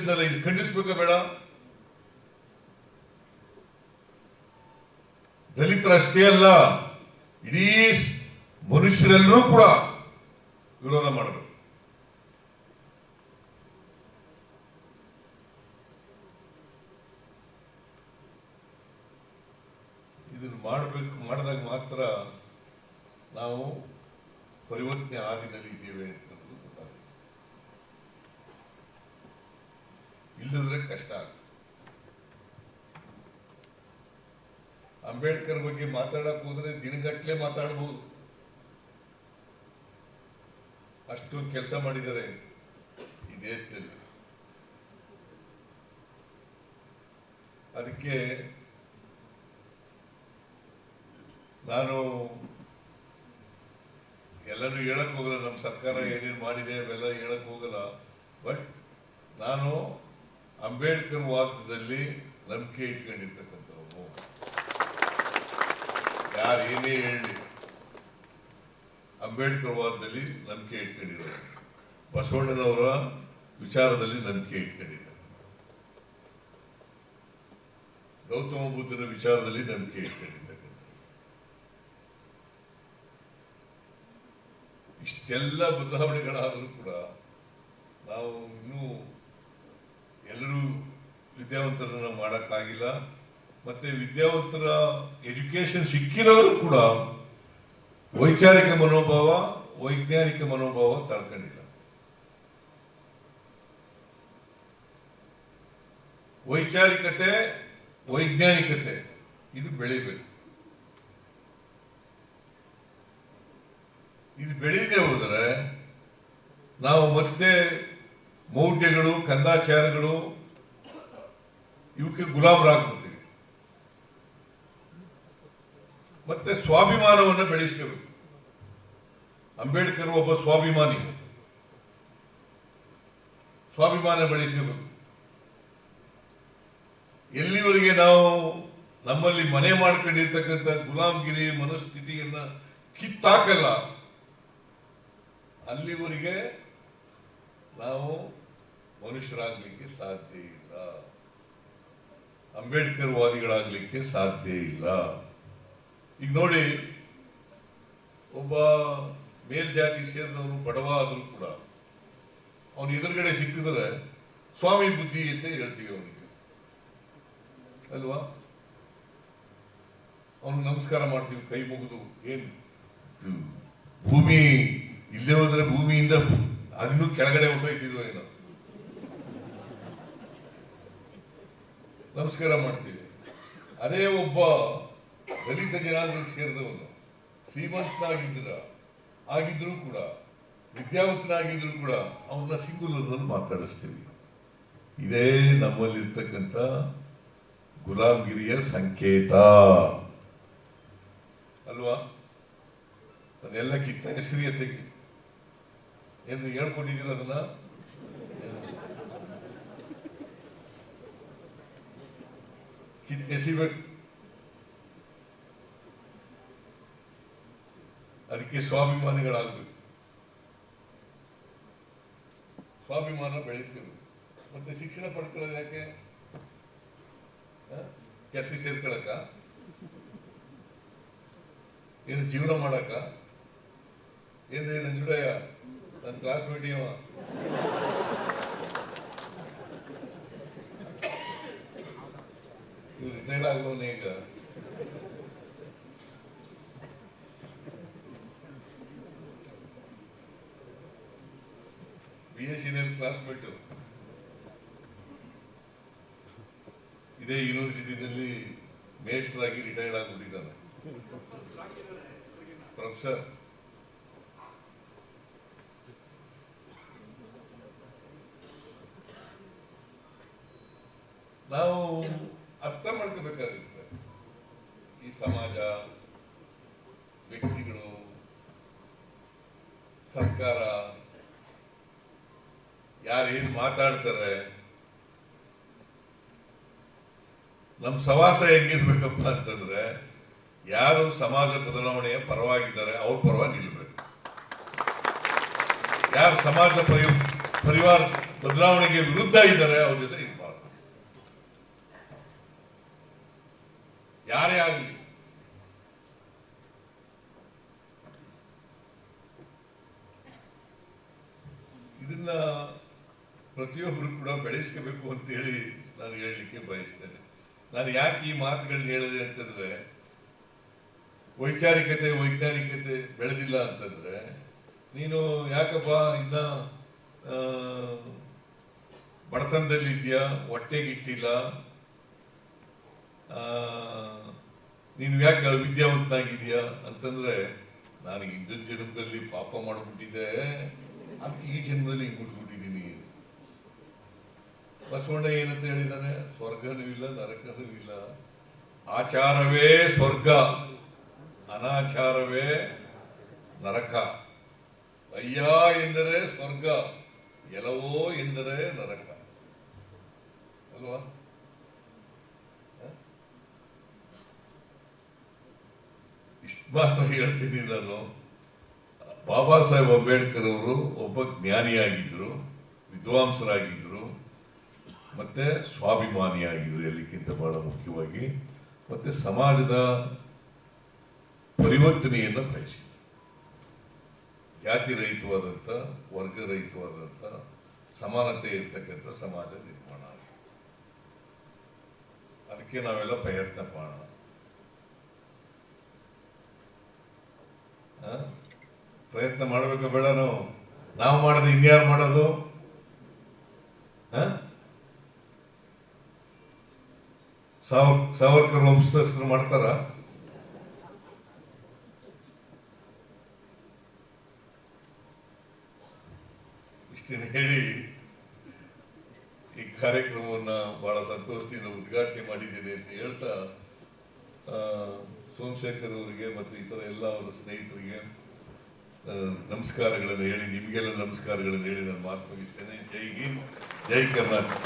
ಖಂಡಿಸಿದ್ನಲ್ಲ ಇದು ಖಂಡಿಸ್ಬೇಕಾ ಬೇಡ. ದಲಿತರಷ್ಟೇ ಅಲ್ಲ, ಇಡೀ ಮನುಷ್ಯರೆಲ್ಲರೂ ಕೂಡ ವಿರೋಧ ಮಾಡಬೇಕು. ಇದನ್ನು ಮಾಡಬೇಕು, ಮಾಡಿದಾಗ ಮಾತ್ರ ನಾವು ಪರಿವರ್ತನೆ ಹಾದಿನಲ್ಲಿ ಇದ್ದೇವೆ ಅಂತ. ಇಲ್ಲದ್ರೆ ಕಷ್ಟ ಅಂಬೇಡ್ಕರ್ ಬಗ್ಗೆ ಮಾತಾಡಕ್ ಹೋದ್ರೆ ದಿನಗಟ್ಲೆ ಮಾತಾಡಬಹುದು ಅಷ್ಟು ಕೆಲಸ ಮಾಡಿದ್ದಾರೆ ಈ ದೇಶದಲ್ಲಿ. ಅದಕ್ಕೆ ನಾನು ಎಲ್ಲರೂ ಹೇಳಕ್ ಹೋಗಲ್ಲ ನಮ್ಮ ಸರ್ಕಾರ ಏನೇನು ಮಾಡಿದೆ ಅವೆಲ್ಲ ಹೇಳಕ್ ಹೋಗಲ್ಲ. ಬಟ್ ನಾನು ಅಂಬೇಡ್ಕರ್ ವಾದದಲ್ಲಿ ನಂಬಿಕೆ ಇಟ್ಕೊಂಡಿರ್ತಕ್ಕಂಥವನು. ಯಾರು ಏನೇ ಹೇಳಿ, ಅಂಬೇಡ್ಕರ್ ವಾದದಲ್ಲಿ ನಂಬಿಕೆ ಇಟ್ಕೊಂಡಿರೋ ಬಸವಣ್ಣನವರ ವಿಚಾರದಲ್ಲಿ ನಂಬಿಕೆ ಇಟ್ಕೊಂಡಿದ್ದಾರೆ ಗೌತಮ ಬುದ್ಧನ ವಿಚಾರದಲ್ಲಿ ನಂಬಿಕೆ ಇಟ್ಕೊಂಡಿರ್ತಕ್ಕಂಥ ಇಷ್ಟೆಲ್ಲ ಬದಲಾವಣೆಗಳಾದರೂ ಕೂಡ ನಾವು ಇನ್ನೂ ಎಲ್ಲರೂ ವಿದ್ಯಾವಂತರನ್ನ ಮಾಡೋಕ್ಕಾಗಿಲ್ಲ. ಮತ್ತೆ ವಿದ್ಯಾವಂತರ ಎಜುಕೇಶನ್ ಸಿಕ್ಕಿರೋರು ಕೂಡ ವೈಚಾರಿಕ ಮನೋಭಾವ, ವೈಜ್ಞಾನಿಕ ಮನೋಭಾವ ತಳ್ಕೊಂಡಿಲ್ಲ. ವೈಚಾರಿಕತೆ, ವೈಜ್ಞಾನಿಕತೆ, ಇದು ಬೆಳಿಬೇಕು. ಇದು ಬೆಳೀದೇ ಹೋದರೆ ನಾವು ಮತ್ತೆ ಮೌಢ್ಯಗಳು, ಕಂದಾಚಾರಗಳು ಇವಕ್ಕೆ ಗುಲಾಮರಾಗ್ಬಿಡ್ತೀವಿ. ಮತ್ತೆ ಸ್ವಾಭಿಮಾನವನ್ನು ಬೆಳೆಸ್ಕೋಬೇಕು. ಅಂಬೇಡ್ಕರ್ ಒಬ್ಬ ಸ್ವಾಭಿಮಾನಿ. ಸ್ವಾಭಿಮಾನ ಬೆಳೆಸಿದರು ಎಲ್ಲಿವರೆಗೆ ನಾವು ನಮ್ಮಲ್ಲಿ ಮನೆ ಮಾಡ್ಕೊಂಡಿರ್ತಕ್ಕಂಥ ಗುಲಾಮ್ಗಿರಿ ಮನಸ್ಥಿತಿಯನ್ನ ಕಿತ್ತಾಕಲ್ಲ, ಅಲ್ಲಿವರೆಗೆ ನಾವು ಮನುಷ್ಯರಾಗ್ಲಿಕ್ಕೆ ಸಾಧ್ಯ ಇಲ್ಲ. ಅಂಬೇಡ್ಕರ್ ವಾದಿಗಳಾಗಲಿಕ್ಕೆ ಸಾಧ್ಯ ಇಲ್ಲ. ಈಗ ನೋಡಿ, ಒಬ್ಬ ಮೇಲ್ಜಾತಿ ಸೇರಿದವನು ಬಡವ ಆದರೂ ಕೂಡ ಅವನು ಎದುರುಗಡೆ ಸಿಕ್ಕಿದ್ರೆ ಸ್ವಾಮಿ ಬುದ್ಧಿ ಅಂತ ಹೇಳ್ತೀವಿ ಅವನಿಗೆ. ಅಲ್ವಾ? ಅವನು ನಮಸ್ಕಾರ ಮಾಡ್ತೀವಿ, ಕೈ ಮುಗಿದು ಏನು? ಭೂಮಿ ಇಲ್ಲದೆ ಹೋದ್ರೆ ಭೂಮಿಯಿಂದ ಅದನ್ನು ಕೆಳಗಡೆ ಹೊಟ್ಟೋಯ್ತಿದ್ವು ಏನೋ. ನಮಸ್ಕಾರ ಮಾಡ್ತೀವಿ. ಅದೇ ಒಬ್ಬ ದಲಿತ ಜನಾಂಗಕ್ಕೆ ಸೇರಿದವನು. ಶ್ರೀಮಂತನಾಗಿದ್ರ ಆಗಿದ್ರು ಕೂಡ ವಿದ್ಯಾವಂತನಾಗಿದ್ದರೂ ಕೂಡ ಅವನ್ನ ಸಿಂಗುಲರ್ನಲ್ಲಿ ಮಾತಾಡಿಸ್ತೀವಿ ಇದೇ ನಮ್ಮಲ್ಲಿರ್ತಕ್ಕಂಥ ಗುಲಾಮಗಿರಿಯ ಸಂಕೇತ. ಅಲ್ವಾ? ಅದೆಲ್ಲ ಕಿತ್ತ ಹೆಸರಿಯತೆಗೆ ಏನು ಹೇಳ್ಕೊಂಡಿದ್ದೀರ ಅದನ್ನ? ಎಸಿಬೇಕು ಅದಕ್ಕೆ ಸ್ವಾಭಿಮಾನಿಗಳಾಗಬೇಕು. ಸ್ವಾಭಿಮಾನ ಬೆಳೆಸ್ಕೋಬೇಕು ಮತ್ತೆ ಶಿಕ್ಷಣ ಪಡ್ಕೊಳ್ಳೋದು ಯಾಕೆ? ಕೆಲಸ ಸೇರ್ಕೊಳಕ ಏನು ಜೀವನ ಮಾಡಕ ಏನು ನಂಜುಡಯ್ಯ ನನ್ನ ಕ್ಲಾಸ್ಮೇಟ್ ರಿಟೈರ್ಡ್ ಆಗೋನೆ ಈಗ ಬಿ ಎಸ್ ಸಿ ಕ್ಲಾಸ್ಮೇಟ್ ಇದೇ ಯೂನಿವರ್ಸಿಟಿನಲ್ಲಿ ಮೇಸ್ಟರಾಗಿ ರಿಟೈರ್ಡ್ ಆಗಿಬಿಟ್ಟಿದ್ದಾನೆ. ಪ್ರೊಫೆಸರ್. ನಾವು ಅರ್ಥ ಮಾಡ್ಕೋಬೇಕಾಗುತ್ತೆ. ಈ ಸಮಾಜ, ವ್ಯಕ್ತಿಗಳು, ಸರ್ಕಾರ, ಯಾರೇನು ಮಾತಾಡ್ತಾರೆ ನಮ್ಮ ಸವಾಸ ಹೆಂಗಿರ್ಬೇಕಪ್ಪ ಅಂತಂದ್ರೆ, ಯಾರು ಸಮಾಜ ಬದಲಾವಣೆಯ ಪರವಾಗಿದ್ದಾರೆ, ಅವ್ರ ಪರವಾಗಿ ನಿಲ್ಬೇಕು. ಯಾರು ಸಮಾಜ ಪರಿ, ಪರಿವಾರ ಬದಲಾವಣೆಗೆ ವಿರುದ್ಧ ಇದ್ದಾರೆ, ಅವ್ರ ಜೊತೆ ಯಾರೇ ಆಗಲಿ. ಇದನ್ನ ಪ್ರತಿಯೊಬ್ಬರು ಕೂಡ ಬೆಳೆಸ್ಕೋಬೇಕು ಅಂತೇಳಿ ನಾನು ಹೇಳಲಿಕ್ಕೆ ಬಯಸ್ತೇನೆ. ನಾನು ಯಾಕೆ ಈ ಮಾತುಗಳನ್ನ ಹೇಳಿದೆ ಅಂತಂದ್ರೆ, ವೈಚಾರಿಕತೆ, ವೈಜ್ಞಾನಿಕತೆ ಬೆಳೆದಿಲ್ಲ ಅಂತಂದ್ರೆ, ನೀನು ಯಾಕಪ್ಪ ಇನ್ನ ಬಡತನದಲ್ಲಿದ್ಯಾ, ಹೊಟ್ಟೆಗಿಟ್ಟಿಲ್ಲ ನೀನು ಯಾಕೆ ಅವಿದ್ಯಾವಂತನಾಗಿದೆಯಾ ಅಂತಂದ್ರೆ ನಾನು ಹಿಂದಿನ ಜನ್ಮದಲ್ಲಿ ಪಾಪ ಮಾಡಿಬಿಟ್ಟಿದ್ದೆ ಅದಕ್ಕೆ ಈ ಜನ್ಮದಲ್ಲಿ ಹಿಂಗೆ ಬಿಟ್ಬಿಟ್ಟಿದ್ದೀನಿ ಬಸವಣ್ಣ ಏನಂತ ಹೇಳಿದ್ದಾನೆ? ಸ್ವರ್ಗನೂ ಇಲ್ಲ, ನರಕನೂ ಇಲ್ಲ. ಆಚಾರವೇ ಸ್ವರ್ಗ, ಅನಾಚಾರವೇ ನರಕ. ಅಯ್ಯ ಎಂದರೆ ಸ್ವರ್ಗ ಎಲವೋ ಎಂದರೆ ನರಕ. ಅಲ್ವಾ? ಮಾತ್ರ ಹೇಳ್ತೀನಿ ನಾನು. ಬಾಬಾ ಸಾಹೇಬ್ ಅಂಬೇಡ್ಕರ್ ಅವರು ಒಬ್ಬ ಜ್ಞಾನಿಯಾಗಿದ್ದರು ವಿದ್ವಾಂಸರಾಗಿದ್ದರು ಮತ್ತೆ ಸ್ವಾಭಿಮಾನಿಯಾಗಿದ್ದರು ಎಲ್ಲಕ್ಕಿಂತ ಬಹಳ ಮುಖ್ಯವಾಗಿ, ಮತ್ತೆ ಸಮಾಜದ ಪರಿವರ್ತನೆಯನ್ನು ಬಯಸಿದರು. ಜಾತಿ ರಹಿತವಾದಂಥ ವರ್ಗ ರಹಿತವಾದಂಥ ಸಮಾನತೆ ಇರ್ತಕ್ಕಂಥ ಸಮಾಜ ನಿರ್ಮಾಣ ಅದಕ್ಕೆ ನಾವೆಲ್ಲ ಪ್ರಯತ್ನ ಮಾಡೋಣ. ಪ್ರಯತ್ನ ಮಾಡಬೇಕು ಬೇಡ ನಾವು. ನಾವು ಮಾಡೋದು, ಇನ್ಯಾರು ಮಾಡೋದು? ಸಾವರ್ಕರ್ ವಂಶಸ್ಥರು ಮಾಡ್ತಾರ? ಇಷ್ಟನ್ನು ಹೇಳಿ, ಈ ಕಾರ್ಯಕ್ರಮವನ್ನು ಬಹಳ ಸಂತೋಷದಿಂದ ಉದ್ಘಾಟನೆ ಮಾಡಿದ್ದೇನೆ ಅಂತ ಹೇಳ್ತಾ ಸೋಮಶೇಖರ್ ಅವರಿಗೆ ಮತ್ತು ಇತರ ಎಲ್ಲ ಅವರ ಸ್ನೇಹಿತರಿಗೆ ನಮಸ್ಕಾರಗಳನ್ನು ಹೇಳಿ ನಿಮಗೆಲ್ಲ ನಮಸ್ಕಾರಗಳನ್ನು ಹೇಳಿ ನಾನು ಮಾತು ಮುಗಿಸ್ತೇನೆ. ಜೈ ಹಿಂದ್ ಜೈ ಕರ್ನಾಟಕ.